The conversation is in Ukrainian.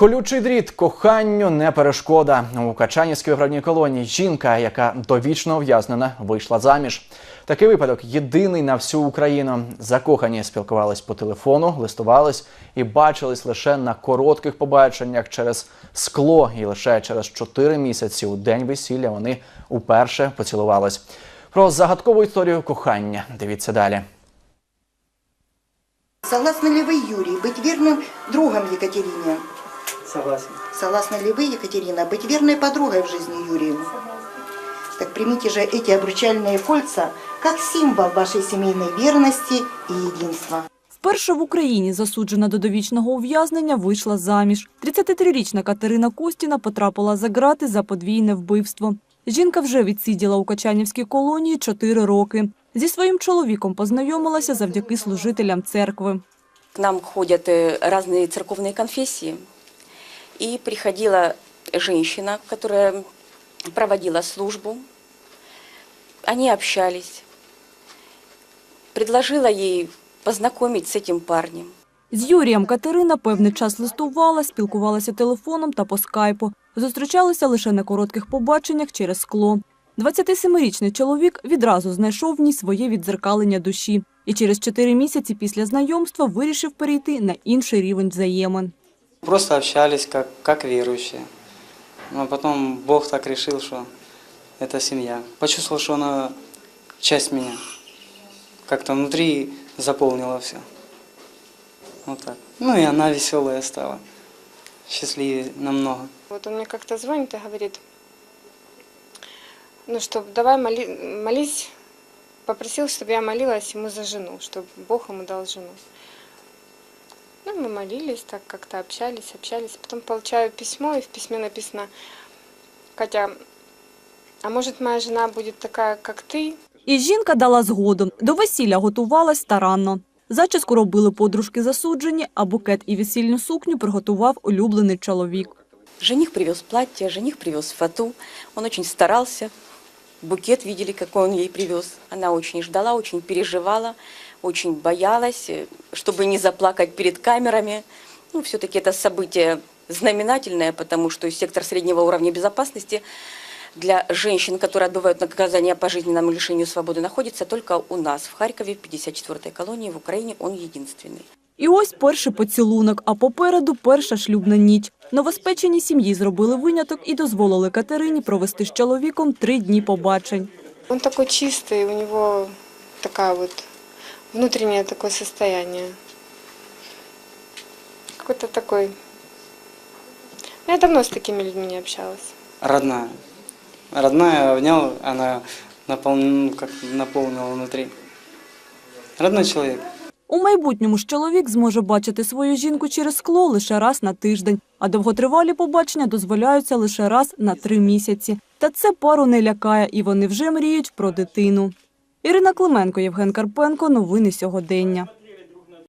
Колючий дріт коханню не перешкода. У Качанівській виправній колонії жінка, яка довічно ув'язнена, вийшла заміж. Такий випадок єдиний на всю Україну. Закохані спілкувались по телефону, листувались і бачились лише на коротких побаченнях через скло. І лише через чотири місяці у день весілля вони уперше поцілувались. Про загадкову історію кохання. Дивіться далі. Согласны ли вы, Юрий, быть верным другом Екатерине? Согласен. Согласны ли вы, Екатерина, быть верной подругой в жизни Юрию? Так примите же эти обручальные кольца как символ вашей семейной верности и единства. Вперше в Україні засуджена до довічного ув'язнення вийшла заміж. 33-річна Катерина Костіна потрапила за ґрати за подвійне вбивство. Жінка вже відсиділа у Качанівській колонії 4 роки. Зі своїм чоловіком познайомилася завдяки служителям церкви. К нам ходят э, разные церковные конфессии. И приходила женщина, которая проводила службу. Они общались. Предложила ей познакомить с этим парнем. З Юрієм Катерина певний час листувала, спілкувалася телефоном та по скайпу. Зустрічалися лише на коротких побаченнях через скло. 27-річний чоловік відразу знайшов в ній своє віддзеркалення душі і через 4 місяці після знайомства вирішив перейти на інший рівень взаємин. Просто общались как, как верующие. Но потом Бог так решил, что это семья. Почувствовал, что она часть меня. Как-то внутри заполнила все. Вот так. Ну и она веселая стала. Счастливее намного. Вот он мне как-то звонит и говорит, ну что, давай моли- молись, попросил, чтобы я молилась ему за жену, чтобы Бог ему дал жену. Ну, мы молились, так как-то общались, общались. Потом получаю письмо, и в письме написано, Катя, а может моя жена будет такая, как ты? І жінка дала згоду. До весілля готувалась старанно. Зачіску робили подружки засуджені, а букет і весільну сукню приготував улюблений чоловік. Жених привез платье, жених привез фату. Он очень старался. Букет видели, какой он ей привез. Она очень ждала, очень переживала, очень боялась, э, чтобы не заплакать перед камерами. Ну, все-таки это событие знаменательное, потому что сектор среднего уровня безопасности для женщин, которые отбывают наказание по жизненному лишению свободы, находится только у нас, в Харькове, в 54-й колонии, в Украине он единственный. І ось перший поцілунок, а попереду перша шлюбна ніч. Новоспечені сім'ї зробили виняток і дозволили Катерині провести з чоловіком три дні побачень. Он такой чистый, у него такая вот внутреннее такое состояние. Какой-то такой... Я давно с такими людьми не общалась. Родная. Родная обнял, она напол... ну, как наполнила внутри. Родной человек. У майбутньому ж чоловік зможе бачити свою жінку через скло лише раз на тиждень, а довготривалі побачення дозволяються лише раз на три місяці. Та це пару не лякає, і вони вже мріють про дитину. Ірина Клименко, Євген Карпенко. Новини сьогодення.